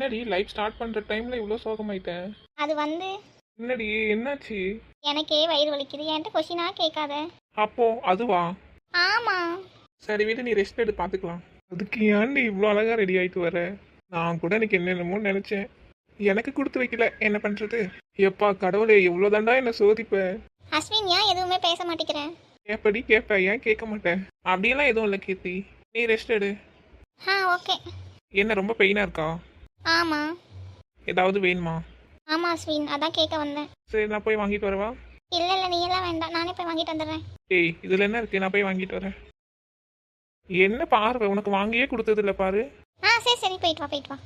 என்னடி life start பண்ற டைம்ல இவ்வளோ சோகமாயிட்டேன்? அது வந்து என்னடி என்னாச்சு? எனக்கே வயிறு வலிக்குது. என்கிட்ட கொஷினா கேட்காத. அப்போ அதுவா? ஆமா. சரி வீட்டு நீ ரெஸ்ட் எடு பார்த்துக்கலாம் அதுக்கு ஏன்டி இவ்வளோ அழகா ரெடி ஆயிட்டு வர? நான் கூட எனக்கு என்னென்னமோ நினைச்சேன். எனக்கு கொடுத்து வைக்கல. என்ன பண்றது? எப்பா கடவுளே எவ்வளோ தாண்டா என்ன சோதிப்ப. அஸ்வின் ஏன் எதுவுமே பேச மாட்டேங்கிறேன் எப்படி கேட்ப ஏன் கேட்க மாட்டேன் அப்படியெல்லாம் எதுவும் இல்லை கீர்த்தி. நீ ரெஸ்ட் எடு. ஆ ஓகே என்ன ரொம்ப பெயினா இருக்கா? ஆமா. ஏதாவது வேணுமா? ஆமா அஸ்வின். அதான் கேட்க வந்தேன். சரி நான் போய் வாங்கிட்டு வரவா? இல்ல இல்ல நீ எல்லாம் வேண்டாம். நானே போய் வாங்கிட்டு வந்துடுறேன். ஏய் இதுல என்ன இருக்கு? நான் போய் வாங்கிட்டு வரேன். என்ன பார்வை? உனக்கு வாங்கியே கொடுத்தது இல்ல பாரு. ஆ சரி சரி. போயிட்டு வா போயிட்டு வா.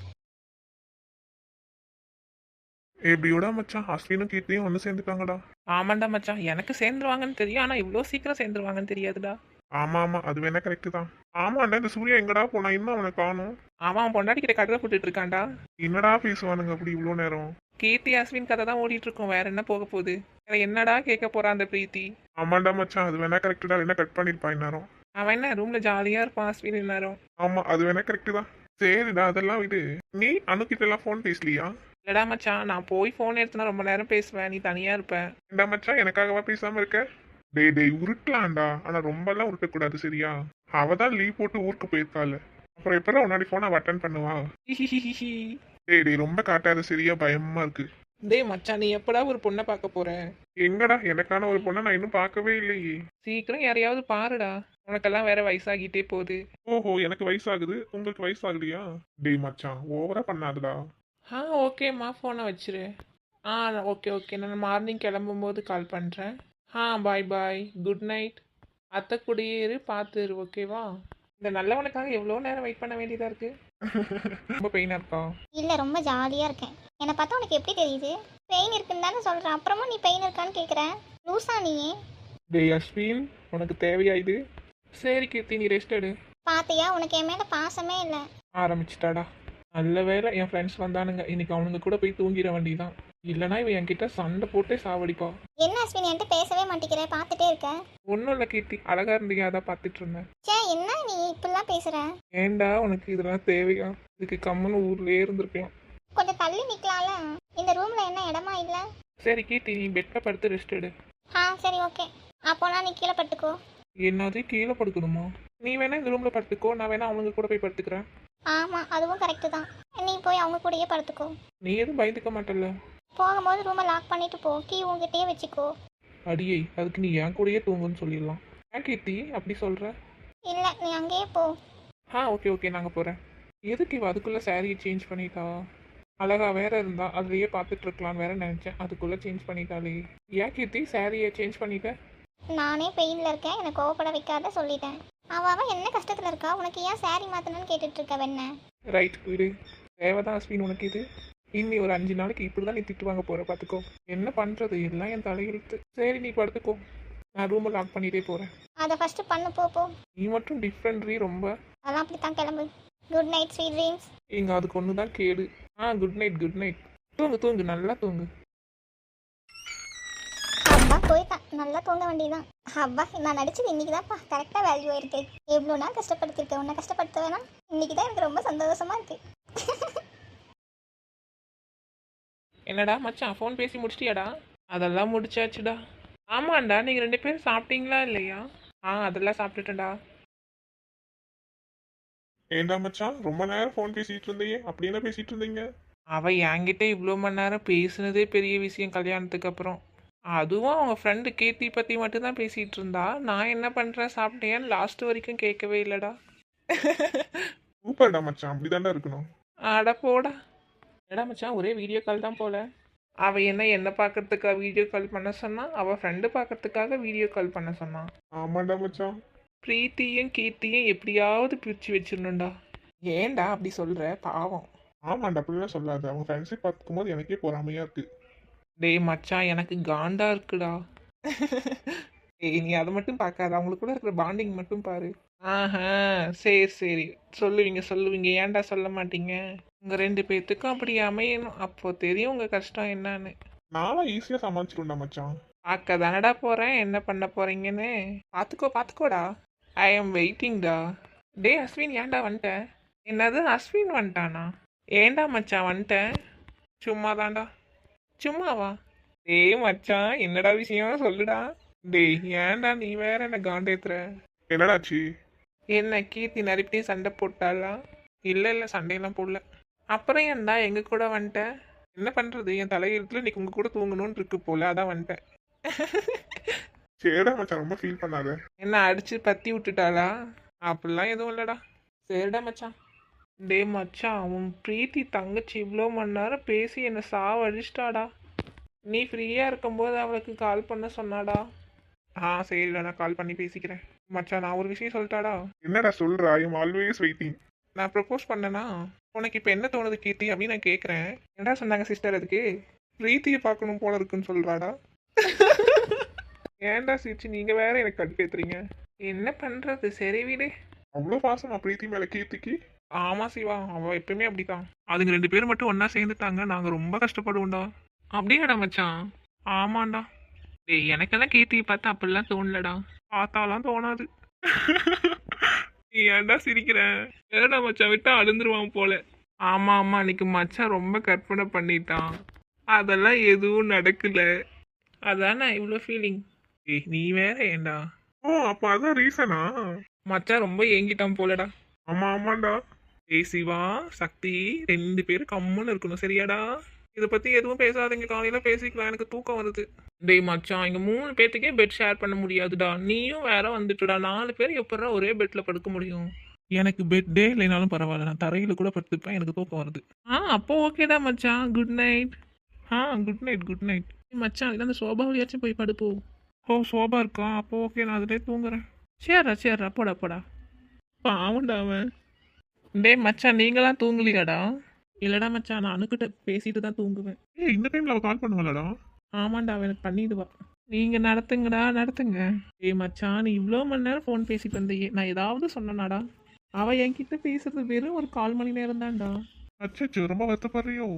எப்படியோட மச்சான். அஸ்வினும் கீர்த்தியும் ஒன்று சேர்ந்துட்டாங்கடா. ஆமாண்டா மச்சான். எனக்கு சேர்ந்துருவாங்கன்னு தெரியும். ஆனா இவ்வளோ சீக்கிரம் சேர்ந்துருவாங்கன்னு தெரியாதுடா. ஆமா ஆமா அது வேணா கரெக்ட் தான். ஆமாண்டா இந்த சூர்யா எங்கடா போனா? இன்னும் அவனை காணும். ஆமா அவன் பொண்டாடி கிட்ட கடலை போட்டுட்டு இருக்கான்டா. என்னடா பேசுவானுங்க அப்படி இவ்வளோ நேரம்? கீர்த்தி அஸ்வின் கதை தான் ஓடிட்டு இருக்கோம். வேற என்ன போக போகுது? வேற என்னடா கேட்க போறான் அந்த பிரீத்தி? ஆமாண்டா மச்சான் அது வேணா கரெக்டா என்ன கட் பண்ணிருப்பா இந்நேரம்? அவன் என்ன ரூம்ல ஜாலியா இருப்பான் அஸ்வின் எல்லாரும் ஆமா அது வேணா கரெக்ட் தான். சரிடா அதெல்லாம் விடு. நீ அணுகிட்ட எல்லாம் ஃபோன் பேசலியா? இல்லடா மச்சான் நான் போய் ஃபோன் எடுத்துனா ரொம்ப நேரம் பேசுவேன். நீ தனியா இருப்ப. ஏண்டா மச்சான் எனக்காகவா பேசாம இருக்க? டேய் டேய் உருட்டலாம்டா. ஆனா ரொம்ப எல்லாம் உருட்டக்கூடாது சரியா? அவ தான் லீவ் போட்டு ஊருக்கு போயிருக்காள். அப்புறம் எப்பறம் உன்னாடி ஃபோன் அவ அட்டன் பண்ணுவா. டேய் டேய் ரொம்ப காட்டாத சரியா? பயமா இருக்கு. டேய் மச்சான் நீ எப்படா ஒரு பொண்ணை பார்க்க போற? எங்கடா? எனக்கான ஒரு பொண்ணை நான் இன்னும் பார்க்கவே இல்லையே. சீக்கிரம் யாரையாவது பாருடா. உனக்கெல்லாம் வேற வயசாகிட்டே போகுது. ஓஹோ எனக்கு வயசாகுது. உங்களுக்கு வயசாகலையா? டேய் மச்சான் ஓவரா பண்ணாதடா. ஆ ஓகேம்மா ஃபோனை வச்சிரு. ஆ ஓகே ஓகே. நான் மார்னிங் கிளம்பும்போது கால் பண்ணுறேன் ஆ பாய் பாய் குட் நைட் அத்தை கூடயே இரு பார்த்து இரு ஓகேவா இந்த நல்லவனுக்காக எவ்வளோ நேரம் வெயிட் பண்ண வேண்டியதாக இருக்கு? ரொம்ப பெயினாக இருக்கா? இல்ல ரொம்ப ஜாலியா இருக்கேன். என்னை பார்த்தா உனக்கு எப்படி தெரியுது? பெயின் இருக்குன்னு தானே சொல்றேன். அப்புறமும் நீ பெயின் இருக்கான்னு கேக்குற. லூசா நீயே டேய் அஸ்வின் உனக்கு தேவையா இது? சரி கீர்த்தி நீ ரெஸ்ட் எடு. பாத்தியா உனக்கு என் மேல பாசமே இல்ல. ஆரம்பிச்சிட்டாடா. நல்ல வேளை என் ஃப்ரெண்ட்ஸ் வந்தானுங்க. இன்னைக்கு அவனுங்க கூட போய் தூங்கிட வேண்டியதான் இல்லைனா இவன் என்கிட்ட சண்டை போட்டே சாவடிப்பா. என்ன அஸ்வின் என்கிட்ட பேசவே மாட்டேங்கிற? பார்த்துட்டே இருக்க. ஒன்றும் இல்லை கீர்த்தி அழகா இருந்தீங்க அதான் பார்த்துட்டு இருந்தேன். சே என்ன நீ இப்படிலாம் பேசுற? ஏன்டா உனக்கு இதெல்லாம் தேவையா? இதுக்கு கம்முன்னு ஊர்லயே இருந்திருக்கலாம். கொஞ்சம் தள்ளி நிக்கலாம்ல? இந்த ரூம்ல என்ன இடமா இல்ல? சரி கீர்த்தி நீ பெட்ல படுத்து ரெஸ்ட் எடு. ஆ சரி ஓகே அப்போனா நீ கீழே பட்டுக்கோ என்னது? கீழே படுக்கணுமா? நீ வேணா இந்த ரூம்ல படுத்துக்கோ. நான் வேணா அவங்க கூட போய் படுத்துக்கிறேன். ஆமா அதுவும் கரெக்டு தான். நீ போய் அவங்க கூடயே படுத்துக்கோ. நீ எதுவும் பயந்துக்க மாட்டல்ல. போகும்போது ரூமை லாக் பண்ணிட்டு போ. கீ உங்ககிட்டயே வச்சுக்கோ. அடியே அதுக்கு நீ என் கூடயே தூங்குன்னு சொல்லிடலாம். ஏன் கீர்த்தி அப்படி சொல்ற? இல்ல நீ அங்கேயே போ. ஆ ஓகே ஓகே நாங்க போறேன். எதுக்கு இவ அதுக்குள்ள சாரியை சேஞ்ச் பண்ணிட்டா? அழகா வேற இருந்தா அதுலயே பார்த்துட்டு இருக்கலாம் வேற நினைச்சேன். அதுக்குள்ள சேஞ்ச் பண்ணிட்டாளே. ஏன் கீர்த்தி சாரியை சேஞ்ச் பண்ணிட்ட? நானே பெயின்ல இருக்கேன். என்னை கோவப்பட வைக்காத சொல்லிட்டேன். அவ அவ என்ன கஷ்டத்துல இருக்கா? உனக்கு ஏன் சாரி மாத்தணும்னு கேட்டுட்டு இருக்க வெண்ண? ரைட் விடு. தேவைதான் அஸ்வின் உனக்கு இது? இன்னி ஒரு அஞ்சு நாளைக்கு இப்படிதான் நீ திட்டு வாங்க போற பாத்துக்கோ. என்ன பண்றது? எல்லாம் என் தலையெழுத்து சரி நீ படுத்துக்கோ. நான் ரூமை லாக் பண்ணிட்டே போறேன். அதை ஃபர்ஸ்ட் பண்ணு போ போ. நீ மட்டும் டிஃப்ரெண்ட் ரீ ரொம்ப. அதெல்லாம் அப்படித்தான் கிளம்பு. குட் நைட் ஸ்வீட் ட்ரீம்ஸ் இங்க அதுக்கு ஒன்று தான் கேடு. ஆ குட் நைட் குட் நைட் தூங்கு தூங்கு நல்லா தூங்கு. அப்பா போயிட்டான். நல்லா தூங்க வேண்டியதான் அப்பா நான் நடிச்சது இன்னைக்கு தான்ப்பா கரெக்டாக வேல்யூ ஆயிருக்கு. எவ்வளோ நாள் கஷ்டப்படுத்திருக்கேன். உன்னை கஷ்டப்படுத்த வேணாம். இன்னைக்கு தான் எனக்கு ரொம்ப சந்தோஷமா இருக்கு. என்னடா மச்சான் ஃபோன் பேசி முடிச்சிட்டியாடா? அதெல்லாம் முடிச்சாச்சுடா. ஆமாண்டா நீங்க ரெண்டு பேரும் சாப்பிட்டீங்களா இல்லையா? ஆ அதெல்லாம் சாப்பிட்டுட்டேன்டா. ஏண்டா மச்சான் ரொம்ப நேரம் ஃபோன் பேசிட்டு இருந்தீங்க. அப்படி என்ன பேசிட்டு இருந்தீங்க? அவ என்கிட்ட இவ்வளோ மணி நேரம் பேசுனதே பெரிய விஷயம் கல்யாணத்துக்கு அப்புறம். அதுவும் அவங்க ஃப்ரெண்டு கீர்த்தி பற்றி மட்டும்தான் பேசிகிட்டு இருந்தா. நான் என்ன பண்ணுறேன் சாப்பிட்டேன்னு லாஸ்ட் வரைக்கும் கேட்கவே இல்லைடா. சூப்பர்டா மச்சான் அப்படிதான்டா இருக்கணும். அட போடா. எடா மச்சான் ஒரே வீடியோ கால் தான் போல? அவ என்ன என்ன பார்க்கறதுக்காக வீடியோ கால் பண்ண சொன்னா? அவ ஃப்ரெண்டு பார்க்கறதுக்காக வீடியோ கால் பண்ண சொன்னான் ஆமாண்டா மச்சான். பிரீத்தியும் கீர்த்தியும் எப்படியாவது பிரிச்சு வச்சிடணும்டா. ஏன்டா அப்படி சொல்ற? பாவம். ஆமாண்டா அப்படிலாம் சொல்லாத. அவங்க ஃப்ரெண்ட்ஷிப் பார்க்கும்போது எனக்கே பொறாமையா இருக்கு. டேய் மச்சான் எனக்கு காண்டா இருக்குடா. ஏய் நீ அதை மட்டும் பார்க்காத. அவங்களுக்கு கூட இருக்கிற பாண்டிங் மட்டும் பாரு. ஆஹா சரி சரி. சொல்லுவீங்க சொல்லுவீங்க. ஏன்டா சொல்ல மாட்டீங்க? உங்க ரெண்டு பேர்த்துக்கும் அப்படி அமையணும். அப்போ தெரியும் உங்க கஷ்டம் என்னன்னு. நானும் ஈஸியா சமாளிச்சிருவேன்டா மச்சான். பார்க்க தானடா போறேன். என்ன பண்ண போறீங்கன்னு? பார்த்துக்கோ பார்த்துக்கோடா ஐ எம் வெயிட்டிங்டா டேய் அஸ்வின் ஏன்டா வந்துட்ட என்னது அஸ்வின் வந்துட்டானா? ஏன்டா மச்சான் வந்துட்டேன் சும்மா தான்டா சும்மாவா? டேய் மச்சான் என்னடா விஷயம்? சொல்லுடா. டேய் ஏன்டா நீ வேற என்ன காண்டேத்துற என்னடாச்சு என்ன கீர்த்தி நறுப்பிட்டையும் சண்டை போட்டாளா? இல்லை இல்லை சண்டையெல்லாம் போடல. அப்புறம் ஏன்டா எங்க கூட வந்துட்டேன் என்ன பண்றது? என் தலையெழுத்துல இன்னைக்கு உங்க கூட தூங்கணும்னு இருக்கு போல அதான் வந்துட்டேன் சரிடா மச்சான் ரொம்ப ஃபீல் பண்ணாத. என்ன அடிச்சு பத்தி விட்டுட்டாளா? அப்படிலாம் எதுவும் இல்லடா. சரிடா மச்சான். டே மச்சான் உன் பிரீத்தி தங்கச்சி இவ்வளோ மணி நேரம் பேசி என்னை சாவடிச்சிட்டாடா. நீ ஃப்ரீயாக இருக்கும்போது அவளுக்கு கால் பண்ண சொன்னாடா. ஆ சரிடா நான் கால் பண்ணி பேசிக்கிறேன். மச்சான் நான் ஒரு விஷயம் சொல்லிட்டாடா. என்னடா சொல்ற? ஐ ஆல்வேஸ் வெயிட்டிங் நான் ப்ரப்போஸ் பண்ணனா? உனக்கு இப்போ என்ன தோணுது கீர்த்தி அப்படின்னு நான் கேட்குறேன் என்ன சொன்னாங்க சிஸ்டர் அதுக்கு? பிரீத்தியை பார்க்கணும் போல இருக்குன்னு சொல்கிறாடா ஏன்டா சிரிச்சு நீங்கள் வேற எனக்கு கடுப்பேத்துறீங்க என்ன பண்ணுறது சரி வீடு. அவ்வளோ பாசமா பிரீத்தி மேலே கீர்த்திக்கு? ஆமாம் சிவா அவள் எப்பயுமே அப்படிதான் அதுங்க ரெண்டு பேரும் மட்டும் ஒன்றா சேர்ந்துட்டாங்க. நாங்கள் ரொம்ப கஷ்டப்படுவோம்டா. அப்படியாடா மச்சான்? ஆமாண்டா. டேய் எனக்கெல்லாம் கீர்த்தியை பார்த்து அப்படிலாம் தோணலடா. பார்த்தாலாம் தோணாது. நீ ஏன்டா சிரிக்கிற? ஏடா மச்சான் விட்டா அழுந்துருவான் போல. ஆமா ஆமா அன்னைக்கு மச்சான் ரொம்ப கற்பனை பண்ணிட்டான். அதெல்லாம் எதுவும் நடக்கல. அதான் இவ்வளோ ஃபீலிங் ஏய் நீ வேற ஏன்டா? ஓ அப்போ அதான் ரீசனா மச்சான் ரொம்ப ஏங்கிட்டான் போலடா. ஆமா ஆமாண்டா. ஏய் சிவா சக்தி ரெண்டு பேரும் கம்முன்னு இருக்கணும் சரியாடா? இதை பத்தி எதுவும் பேசாதீங்க. காலையில பேசிக்கலாம். எனக்கு தூக்கம் வருது. டேய் மச்சான் இங்க மூணு பேர்த்துக்கே பெட் ஷேர் பண்ண முடியாதுடா. நீயும் வேற வந்துட்டுடா. நாலு பேர் எப்படா ஒரே பெட்ல படுக்க முடியும்? எனக்கு பெட்டே இல்லைனாலும் பரவாயில்ல. நான் தரையில கூட படுத்துப்பேன். எனக்கு தூக்கம் வருது. ஆ அப்போ ஓகேடா மச்சான். குட் நைட் ஆ குட் நைட் குட் நைட் மச்சான் இல்லை அந்த சோபாவிலியாச்சும் போய் படுப்போ. ஓ சோபா இருக்கா? அப்போ ஓகே நான் அதிலே தூங்குறேன். சரிடா சரிடா போடா போடா. பாவண்டா அவன். டேய் மச்சான் நீங்களாம் தூங்கலையாடா? இல்லடா மச்சான் நான் அணுக்கிட்ட பேசிட்டு தான் தூங்குவேன். ஏய் இந்த டைம்ல அவ கால் பண்ணுவாளடா? ஆமாண்டா அவன் எனக்கு பண்ணிடுவா. நீங்க நடத்துங்கடா நடத்துங்க. ஏய் மச்சான் நீ இவ்வளோ மணி நேரம் ஃபோன் பேசிட்டு வந்தையே. நான் ஏதாவது சொன்னனாடா. அவ என்கிட்ட பேசுறது வெறும் ஒரு கால் மணி நேரம் தான்டா. அச்சோ ரொம்ப வருத்தப்படுறியோ?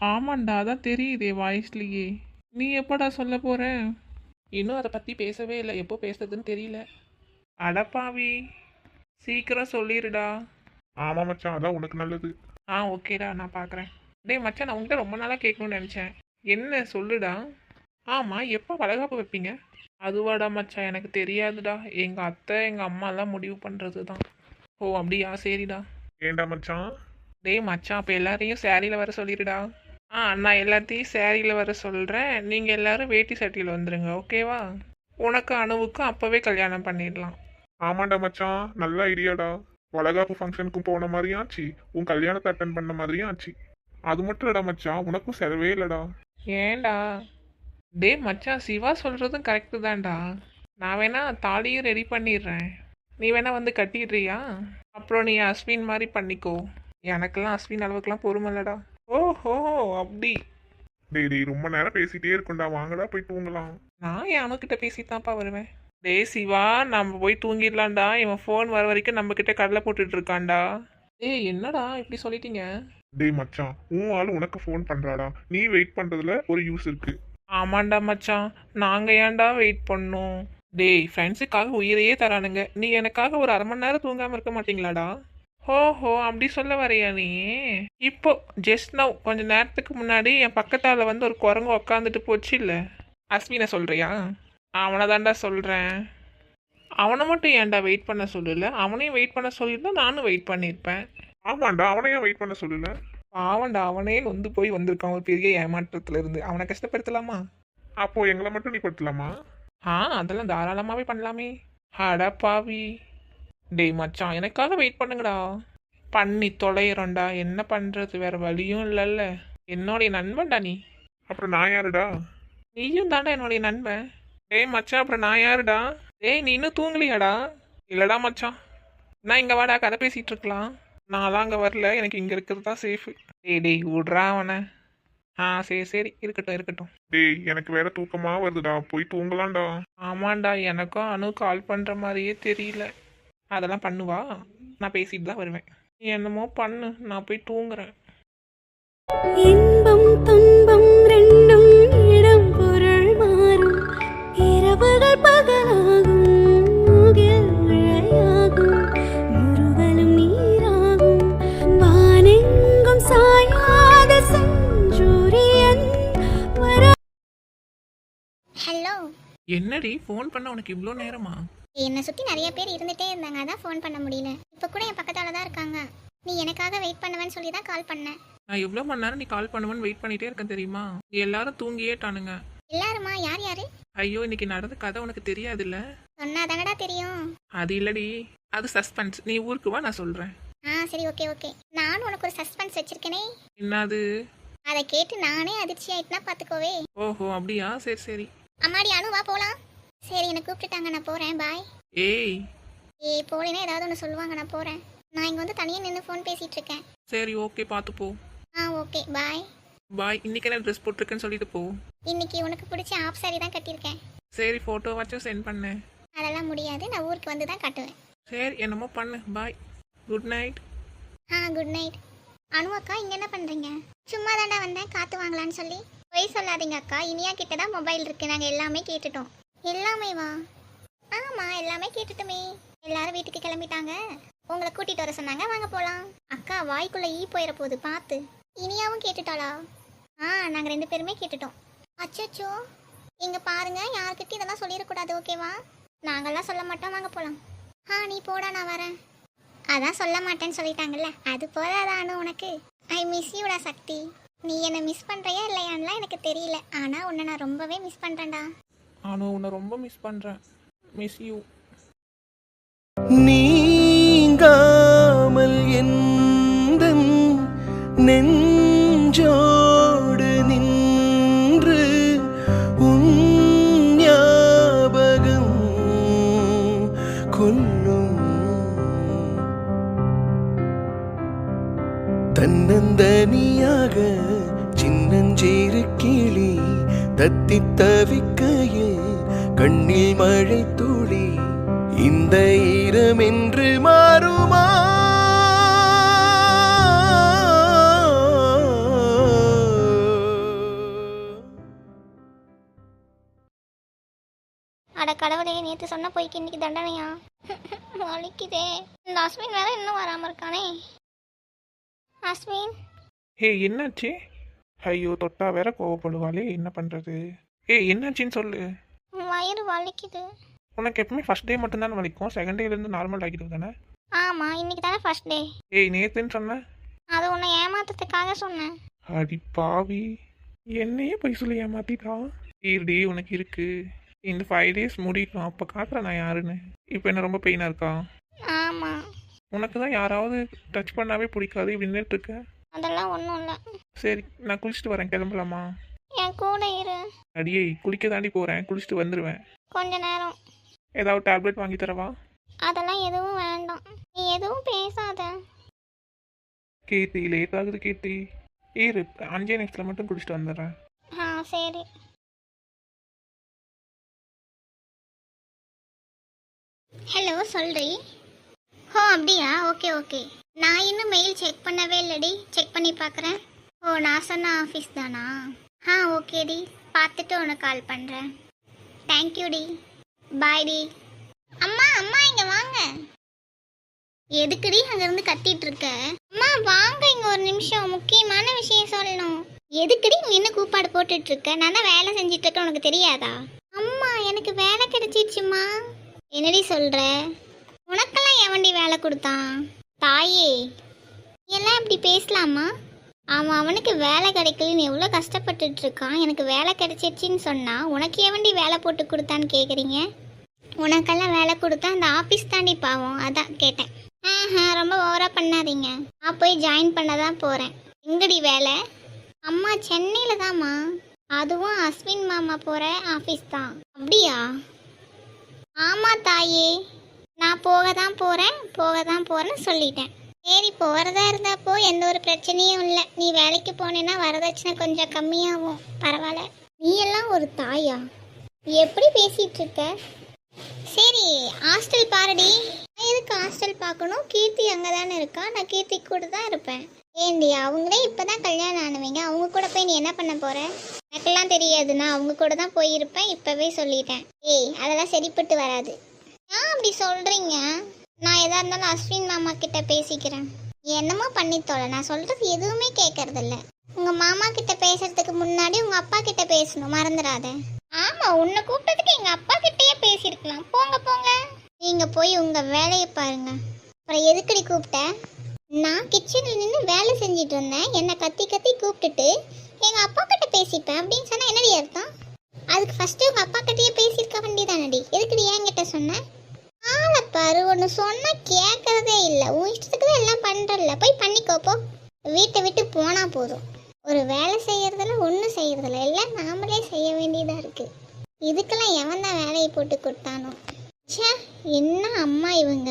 ஆமாண்டா அதான் தெரியுதே வாய்ஸ்லயே நீ எப்படா சொல்ல போற? இன்னும் அதை பத்தி பேசவே இல்லை. எப்போ பேசுறதுன்னு தெரியல. அடப்பாவி. சீக்கிரம் சொல்லிடுடா ஆமா மச்சான் அதான் உனக்கு நல்லது. ஆ ஓகேடா நான் பார்க்குறேன் டேய் மச்சான் நான் உங்கள்கிட்ட ரொம்ப நாளாக கேட்கணும்னு நினச்சேன். என்ன சொல்லுடா. ஆமாம் எப்போ வளகாப்பு வைப்பீங்க? அதுவாடா மச்சான் எனக்கு தெரியாதுடா. எங்கள் அத்தை எங்கள் அம்மாலாம் முடிவு பண்ணுறது தான் ஓ அப்படியா? சரிடா. ஏன்டா மச்சான்? டேய் மச்சான் அப்போ எல்லாரையும் சேரீல வர சொல்லிடுடா. ஆ நான் எல்லாத்தையும் சேரீல வர சொல்கிறேன் நீங்கள் எல்லாரும் வேட்டி சட்டியில் வந்துடுங்க ஓகேவா உனக்கு அணுவுக்கும் அப்போவே கல்யாணம் பண்ணிடலாம். ஆமாண்டா மச்சான். நல்ல ஐடியாடா வளகாப்பு ஃபங்க்ஷனுக்கும் போன மாதிரியும் ஆச்சு உன் கல்யாணத்தை அட்டன் பண்ண மாதிரியும் ஆச்சு அது மட்டும் இல்லடா மச்சான் உனக்கும் செலவே இல்லடா. ஏன்டா? டேய் மச்சான் சிவா சொல்கிறதும் கரெக்டு தான்டா. நான் வேணா தாலியும் ரெடி பண்ணிடுறேன். நீ வேணா வந்து கட்டிடுறியா? அப்புறம் நீ அஸ்வின் மாதிரி பண்ணிக்கோ. எனக்கெல்லாம் அஸ்வின் அளவுக்குலாம் பொறுமை இல்லடா. ஓஹோ அப்படி. டேய் டேய் ரொம்ப நேரம் பேசிட்டே இருக்கும்டா. வாங்கடா போய் தூங்கலாம். நான் என் அணுக்கிட்ட பேசித்தான்ப்பா வருவேன்? டேய் சிவா நம்ம போய் தூங்கிடலாம்டா. இவன் ஃபோன் வர வரைக்கும் நம்ம கிட்ட கடலை போட்டுட்டு இருக்கான்டா. ஏய் என்னடா இப்படி சொல்லிட்டீங்க? டேய் மச்சான் உன் ஆள் உனக்கு ஃபோன் பண்றாடா. நீ வெயிட் பண்றதுல ஒரு யூஸ் இருக்கு. ஆமாண்டா மச்சான். நாங்க ஏன்டா வெயிட் பண்ணோம்? டேய் ஃப்ரெண்ட்ஸுக்காக உயிரையே தரானுங்க. நீ எனக்காக ஒரு அரை மணி நேரம் தூங்காம இருக்க மாட்டீங்களாடா? ஹோஹோ அப்படி சொல்ல வரையா நீ? இப்போ ஜஸ்ட் நவ் கொஞ்ச நேரத்துக்கு முன்னாடி என் பக்கத்தால வந்து ஒரு குரங்கு உக்காந்துட்டு போச்சு இல்லை அஸ்வினை சொல்றியா? அவனை தான்டா சொல்றேன். அவனை மட்டும் ஏன்டா வெயிட் பண்ண சொல்லல? அவனையும் வெயிட் பண்ண சொல்லியிருந்தா நானும் வெயிட் பண்ணியிருப்பேன். ஆமாண்டா அவனையும் வெயிட் பண்ண சொல்லல. பாவன்டா அவனே வந்து போய் வந்திருக்கான் ஒரு பெரிய ஏமாற்றத்துல இருந்து. அவனை கஷ்டப்படுத்தலாமா? அப்போ எங்களை மட்டும் நீ படுத்தலாமா? ஆ அதெல்லாம் தாராளமாகவே பண்ணலாமே. அட பாவி. டேய் மச்சான் எனக்காக வெயிட் பண்ணுங்கடா. பண்ணி தொலைகிறோம்டா என்ன பண்ணுறது வேற வழியும் இல்லைல்ல. என்னுடைய நண்பன்டா நீ. அப்புறம் நான் யாருடா? நீயும் தாண்டா என்னுடைய நண்பன். டேய் மச்சான் அப்புறம் நான் யாருடா? டேய் நீ இன்னும் தூங்கலையாடா? இல்லடா மச்சான். நான் இங்கே வாடா கதை பேசிகிட்டு இருக்கலாம். நான்லாம் அங்கே வரல எனக்கு இங்கே இருக்கிறது தான் சேஃபு டேய் டேய் விட்றா அவனை. ஆ சரி சரி. இருக்கட்டும் இருக்கட்டும். டேய் எனக்கு வேற தூக்கமா வருதுடா. போய் தூங்கலாம்டா. ஆமாண்டா எனக்கும் அனு கால் பண்ணுற மாதிரியே தெரியல. அதெல்லாம் பண்ணுவா? நான் பேசிட்டு தான் வருவேன். நீ என்னமோ பண்ணு நான் போய் தூங்குறேன். இரவுகள் பகலாகும் மழையாகும் முருகலும் ஹலோ என்னடி ஃபோன் பண்ண உனக்கு இவ்வளோ நேரமா? என்னை சுற்றி நிறைய பேர் இருந்துகிட்டே இருந்தாங்க அதான் ஃபோன் பண்ண முடியல. இப்போ கூட என் பக்கத்தால் தான் இருக்காங்க. நீ எனக்காக வெயிட் பண்ணுவேன்னு சொல்லி தான் கால் பண்ணேன். நான் எவ்வளோ மணி நேரம் நீ கால் பண்ணுவேன்னு வெயிட் பண்ணிகிட்டே இருக்க தெரியுமா? எல்லாரும் தூங்கியே டானுங்க எல்லாருமா யார் யாரு? ஐயோ இன்னைக்கு நடந்த கதை உனக்கு தெரியாதுல்ல? சொன்னா தானடா தெரியும். அது இல்லடி. அது சஸ்பென்ஸ் நீ ஊருக்கு வா நான் சொல்கிறேன் ஆ சரி ஓகே ஓகே. நானும் உனக்கு ஒரு சஸ்பென்ஸ் வச்சிருக்கேனே. என்னது? அதை கேட்டு நானே அதிர்ச்சி ஆயிட்டுனா பார்த்துக்கோவே ஓஹோ அப்படியா? சரி சரி. அம்மாடி அனு வா போகலாம் சரி என்னை கூப்பிட்டுட்டாங்க நான் போகிறேன் பாய் ஏய். ஏய் போலினா ஏதாவது ஒன்று சொல்லுவாங்க நான் போகிறேன் நான் இங்கே வந்து தனியாக நின்று ஃபோன் பேசிகிட்டு இருக்கேன். சரி ஓகே பார்த்து போ. ஆ ஓகே. பாய் பாய் இன்னைக்கு ட்ரெஸ் போட்டிருக்கேன்னு சொல்லிட்டு போ. இன்னைக்கு உனக்கு பிடிச்ச ஆஃப் சாரி தான் கட்டியிருக்கேன். சரி ஃபோட்டோ வச்சும் சென்ட் பண்ணேன் அதெல்லாம் முடியாது. நான் ஊருக்கு வந்து தான் காட்டுவேன். சரி என்னமோ பண்ணு. பாய் குட் நைட் ஆ குட் நைட் அனு அக்கா இங்கே என்ன பண்ணுறீங்க சும்மா தாண்டா வந்தேன். காற்று வாங்கலான்னு சொல்லி. பொய் சொல்லாதீங்க அக்கா. இனியா கிட்ட தான் மொபைல் இருக்கு. நாங்கள் எல்லாமே கேட்டுட்டோம். எல்லாமே வா. ஆமாம் எல்லாமே கேட்டுட்டுமே. எல்லாரும் வீட்டுக்கு கிளம்பிட்டாங்க. உங்களை கூட்டிட்டு வர சொன்னாங்க. வாங்க போகலாம் அக்கா வாய்க்குள்ள ஈ போயிட போகுது. பார்த்து இனியாவும் கேட்டுட்டாளா? ஆ நாங்கள் ரெண்டு பேருமே கேட்டுட்டோம். அச்சச்சோ. இங்கே பாருங்க யார்கிட்டயும் இதெல்லாம் சொல்லிடக்கூடாது ஓகேவா? நாங்கெல்லாம் சொல்ல மாட்டோம் வாங்க போகலாம் ஆ நீ போடா நான் வரேன். அதான் சொல்ல மாட்டேன்னு சொல்லிட்டாங்கல்ல அது போதாதானு உனக்கு? ஐ மிஸ் யூடா சக்தி. நீ என்னை மிஸ் பண்ணுறியா இல்லையான்லாம் எனக்கு தெரியல. ஆனால் உன்னை நான் ரொம்பவே மிஸ் பண்ணுறேன்டா நானும் உன்னை ரொம்ப மிஸ் பண்ணுறேன் மிஸ் யூ நீங்காமல் எந்த நெஞ்சோடு நின்று உன் ஞாபகம் கொல்லும் தன்னந்தனியாக சின்னஞ்சீறு கிளி தத்தி தவிக்கையில் கண்ணில் மழை துளி இந்த ஈரம் என்று மாறுமா? போய்க்கு இன்னைக்கு தண்டனையா? வலிக்குதே. இந்த அஸ்வின் வேற இன்னும் வராமல் இருக்கானே. அஸ்வின்? ஹே என்னாச்சு? ஐயோ தொட்டா வேற கோவப்படுவாளே என்ன பண்ணுறது ஏய் என்னாச்சுன்னு சொல்லு. வயிறு வலிக்குது. உனக்கு எப்பவுமே ஃபர்ஸ்ட் டே மட்டும்தானே வலிக்கும்? செகண்ட் டேலேருந்து நார்மல் ஆகிடுது தானே? ஆமாம் இன்னைக்கு தானே ஃபர்ஸ்ட் டே ஏய் நேத்துன்னு சொன்ன? அது உன்னை ஏமாத்துறதுக்காக சொன்னேன் அடி பாவி. என்னையே போய் சொல்லி ஏமாத்திட்டா ஈர்டி உனக்கு இருக்கு. இந்த ஃபைவ் டேஸ் முடியட்டும் அப்போ காட்டுறேன் நான் யாருன்னு. இப்போ என்ன ரொம்ப பெயினாக இருக்கா? ஆமாம் உனக்கு தான் யாராவது டச் பண்ணாவே பிடிக்காது. இப்படி இருக்க. அதெல்லாம் ஒன்றும் இல்லை. சரி நான் குளிச்சுட்டு வரேன். கிளம்பலாமா? என் கூட இரு. அடியே குளிக்க தாண்டி போகிறேன் குளிச்சுட்டு வந்துடுவேன் கொஞ்ச நேரம். ஏதாவது டேப்லெட் வாங்கி தரவா? அதெல்லாம் எதுவும் வேண்டாம். நீ எதுவும் பேசாத. கீர்த்தி லேட் ஆகுது கீர்த்தி இரு அஞ்சே நிமிஷத்தில் மட்டும் குளிச்சுட்டு வந்துடுறேன். ஆ சரி. ஹலோ சொல்றி? ஓ அப்படியா? ஓகே ஓகே நான் இன்னும் மெயில் செக் பண்ணவே இல்லடி. செக் பண்ணி பார்க்குறேன் ஓ நான் சொன்ன ஆஃபீஸ் தானா? ஆ ஓகேடி பார்த்துட்டு உனக்கு கால் பண்ணுறேன் தேங்க்யூடி பாய் டி. அம்மா அம்மா இங்கே வாங்க. எதுக்குடி அங்கேருந்து கத்திட்டு இருக்க? அம்மா வாங்க இங்கே ஒரு நிமிஷம். முக்கியமான விஷயம் சொல்லணும். எதுக்குடி நின்று கூப்பாடு போட்டுட்டு இருக்க? நான் தான் வேலை செஞ்சுட்டு இருக்கேன். உனக்கு தெரியாதா? அம்மா எனக்கு வேலை கிடைச்சிருச்சுமா என்னடி சொல்ற? உனக்கெல்லாம் எவன்டி வேலை கொடுத்தான் தாயே எல்லாம் இப்படி பேசலாமா? அவன் அவனுக்கு வேலை கிடைக்கலன்னு எவ்வளோ கஷ்டப்பட்டுட்டு இருக்கான் எனக்கு வேலை கிடைச்சிருச்சின்னு சொன்னால் உனக்கு எவன்டி வேலை போட்டு கொடுத்தான்னு கேட்குறீங்க உனக்கெல்லாம் வேலை கொடுத்தா அந்த ஆஃபீஸ் தாண்டி பாவம். அதான் கேட்டேன். ஆஹா ரொம்ப ஓவராக பண்ணாதீங்க. நான் போய் ஜாயின் பண்ண தான் போகிறேன் எங்கடி வேலை? அம்மா சென்னையில் தாம்மா அதுவும் அஸ்வின் மாமா போகிற ஆஃபீஸ் தான். அப்படியா? ஆமாம் தாயே. நான் போக தான் போகிறேன் போக தான் போகிறேன்னு சொல்லிட்டேன் சரி போகிறதா இருந்தாப்போ எந்த ஒரு பிரச்சனையும் இல்லை. நீ வேலைக்கு போனேன்னா வரதட்சணை கொஞ்சம் கம்மியாகும். பரவாயில்ல. நீ எல்லாம் ஒரு தாயா? எப்படி பேசிகிட்டு இருக்க? சரி ஹாஸ்டல் பாருடி. நான் எதுக்கு ஹாஸ்டல் பார்க்கணும்? கீர்த்தி அங்கே தானே இருக்கா? நான் கீர்த்தி கூட தான் இருப்பேன். ஏண்டி அவங்களே இப்போதான் கல்யாணம் ஆனவங்க. அவங்க கூட போய் நீ என்ன பண்ண போற? எனக்கெல்லாம் தெரியாது நான் அவங்க கூட தான் போயிருப்பேன். இப்பவே சொல்லிட்டேன். ஏய் அதெல்லாம் சரிப்பட்டு வராது. ஏன் அப்படி சொல்றீங்க? நான் எதா இருந்தாலும் அஸ்வின் மாமா கிட்ட பேசிக்கிறேன். நீ என்னமோ பண்ணித்தோல நான் சொல்றது எதுவுமே கேட்கறதில்ல உங்க மாமா கிட்ட பேசுறதுக்கு முன்னாடி உங்க அப்பா கிட்ட பேசணும். மறந்துடாத. ஆமா உன்னை கூப்பிட்டதுக்கு எங்க அப்பா கிட்டயே பேசியிருக்கலாம். போங்க போங்க. நீங்க போய் உங்க வேலையை பாருங்க. அப்புறம் எதுக்கடி கூப்பிட்ட? நான் கிச்சனில் நின்று வேலை செஞ்சுட்டு இருந்தேன். என்னை கத்தி கத்தி கூப்பிட்டுட்டு எங்கள் அப்பா கிட்ட பேசிப்பேன் அப்படின்னு சொன்னால் என்னடி அர்த்தம்? அதுக்கு ஃபஸ்ட்டு உங்கள் அப்பா கிட்டேயே பேசியிருக்க வேண்டியதானடி? எதுக்குடி என்கிட்ட சொன்ன? ஆளை பாரு ஒன்று சொன்னால் கேட்கறதே இல்லை. உன் இஷ்டத்துக்கு தான் எல்லாம் பண்ணுறல போய் பண்ணிக்கோப்போ வீட்டை விட்டு போனால் போதும். ஒரு வேலை செய்கிறதுல ஒன்றும் செய்கிறதில்ல எல்லாம் நாமளே செய்ய வேண்டியதாக இருக்குது இதுக்கெல்லாம் எவன் தான் வேலையை போட்டு கொடுத்தானோ? ச்சே என்ன அம்மா இவங்க?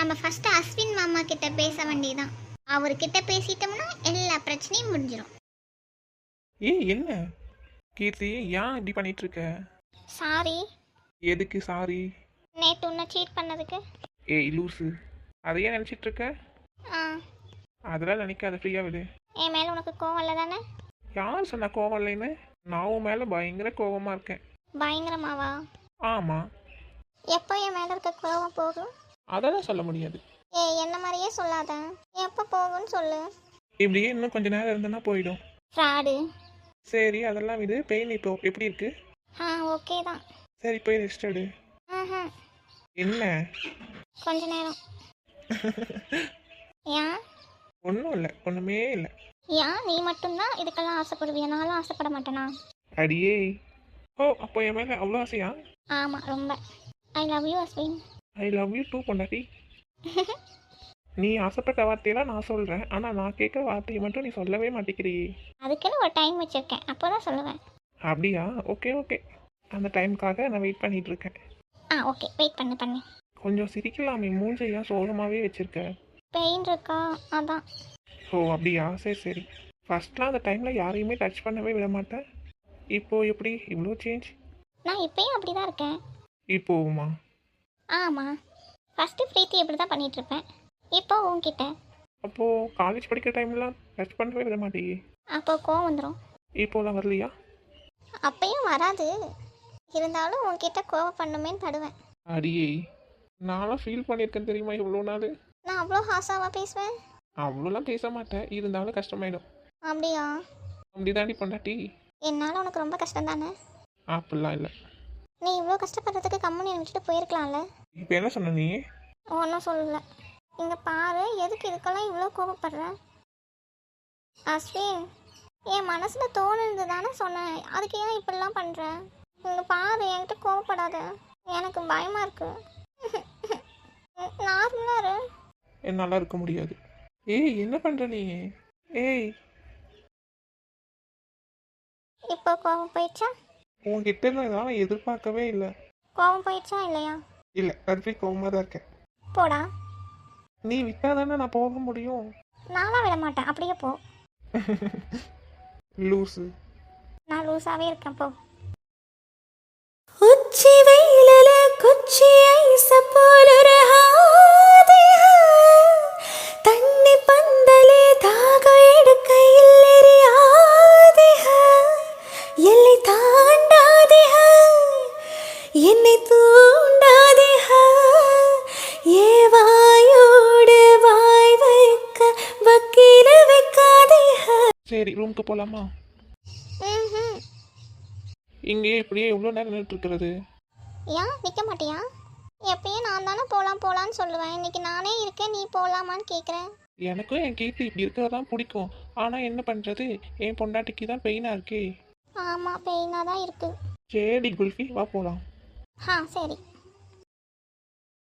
நாம ஃபர்ஸ்ட் அஸ்வின் மாமா கிட்ட பேச வேண்டியதான் அவர்கிட்ட பேசிட்டோம்னா எல்லா பிரச்சனையும் முடிஞ்சிடும் ஏய் என்ன? கீர்த்தி ஏன் இப்படி பண்ணிட்டு இருக்க சாரி எதுக்கு சாரி நேற்று உன்னை சீட் பண்ணதுக்கு. ஏய் லூசு அதையே நினச்சிட்டு இருக்க ஆ. அதெல்லாம் நினைக்காத ஃப்ரீயாக விடு. என் மேலே உனக்கு கோவம் இல்லை தானே யார் சொன்ன கோவம் இல்லைன்னு? நான் உன் மேலே பயங்கர கோவமாக இருக்கேன். பயங்கரமாவா? ஆமாம் எப்போ என் மேலே இருக்க கோவம் போகும்? அதெல்லாம் சொல்ல முடியாது. ஏ என்ன மாதிரியே சொல்லாத. எப்போ போகும்னு சொல்லு. இப்படியே இன்னும் கொஞ்ச நேரம் இருந்தேன்னா போயிடும். ஃப்ராடு. சரி அதெல்லாம் விடு. பெயின் இப்போ எப்படி இருக்கு? ஆ ஓகே தான். சரி போய் ரெஸ்ட் எடு. ஆஹா. என்ன? கொஞ்ச நேரம். ஏன்? ஒன்றும் இல்லை. ஒன்றுமே இல்லை. ஏன்? நீ மட்டும்தான் இதுக்கெல்லாம் ஆசைப்படுவியா? நானும் ஆசைப்பட மாட்டேனா? அடியே. ஓ அப்போ என் மேலே அவ்வளோ ஆசையா? ஆமாம் ரொம்ப. I love you Ashwin I love you too பொண்டாட்டி நீ ஆசைப்பட்ட வார்த்தையெல்லாம் நான் சொல்கிறேன் ஆனால் நான் கேட்குற வார்த்தையை மட்டும் நீ சொல்லவே மாட்டேங்கிறியே அதுக்குன்னு ஒரு டைம் வச்சுருக்கேன். அப்போ தான் சொல்லுவேன். அப்படியா? ஓகே ஓகே அந்த டைமுக்காக நான் வெயிட் பண்ணிட்டு இருக்கேன். ஆ ஓகே வெயிட் பண்ணு பண்ணு. கொஞ்சம் சிரிக்கலாமே மூஞ்சையா சோகமாகவே வச்சிருக்க? பெயின் இருக்கா? அதான். ஓ அப்படியா? சரி சரி. ஃபர்ஸ்ட்லாம் அந்த டைமில் யாரையுமே டச் பண்ணவே விட மாட்டேன். இப்போ எப்படி? இவ்வளோ சேஞ்ச் நான் இப்பயும் அப்படி தான் இருக்கேன். இப்போவுமா? ஆமாம் ஃபஸ்ட்டு பிரீத்தி இப்படி தான் பண்ணிகிட்ருப்பேன் இப்போ உன்கிட்ட. அப்போது காலேஜ் படிக்கிற டைம்லாம் டச் பண்ணவே விட மாட்டேயே. அப்போ கோவம் வந்துடும் இப்போலாம் வரலையா? அப்பயும் வராது. இருந்தாலும் உன்கிட்ட கோவம் பண்ணுமேன்னு படுவேன். அடியே நான்லாம் ஃபீல் பண்ணியிருக்கேன் தெரியுமா இவ்வளோ நாள்? நான் அவ்வளோ ஹாசாவாக பேசுவேன்? அவ்வளோலாம் பேச மாட்டேன். இருந்தாலும் கஷ்டமாயிடும். அப்படியா? அப்படி தாண்டி பொண்டாட்டி. என்னால் உனக்கு ரொம்ப கஷ்டம் தானே அப்படிலாம் இல்லை. நீ இவ்வளோ கஷ்டப்படுறதுக்கு கம்முன்னு என்னை விட்டுட்டு போயிருக்கலாம்ல? இப்போ என்ன சொன்ன நீ? ஒன்றும் சொல்லல. இங்கே பாரு எதுக்கு இதுக்கெல்லாம் இவ்வளோ கோவப்படுற? அஸ்வின் என் மனசில் தோணுது தானே சொன்னேன். அதுக்கு ஏன் இப்படிலாம் பண்ணுற இங்கே பாரு என்கிட்ட கோவப்படாத. எனக்கு பயமாக இருக்கு. நார்மலாக இரு. என்னால் இருக்க முடியாது. ஏய் என்ன பண்ணுற நீ? ஏய். இப்போ கோவம் போயிடுச்சா? உன்கிட்ட இருந்து நான் எதிர்பார்க்கவே இல்லை. கோவம் போயிடுச்சா இல்லையா? இல்லை கருப்பி கோவமாக தான் இருக்கேன். போடா. நீ விட்டா தானே நான் போக முடியும்? நான்லாம் விட மாட்டேன். அப்படியே போ. லூஸு நான் லூஸாகவே இருக்கேன் போ. உச்சி வெயிலில குச்சி ஐச போலொரு என்னை தூண்டாதிக. ஏ வாயோடு வாய் வைக்க வக்கீல வைக்காதிக. சரி ரூமுக்கு போகலாமா ம் இங்கேயே இப்படியே எவ்வளோ நேரம் நின்றுட்டு இருக்கிறது ஏன்? நிற்க மாட்டியா? எப்பயும் நான் தானே போகலாம் போகலான்னு சொல்லுவேன். இன்னைக்கு நானே இருக்கேன் நீ போகலாமான்னு கேட்குறேன் எனக்கும் என் கீர்த்தி இப்படி இருக்கிறது தான் பிடிக்கும். ஆனால் என்ன பண்ணுறது என் பொண்டாட்டிக்கு தான் பெயினாக இருக்கே. ஆமாம் பெயினாக தான் இருக்குது சரி குல்ஃபி வா போகலாம் ஆ சரி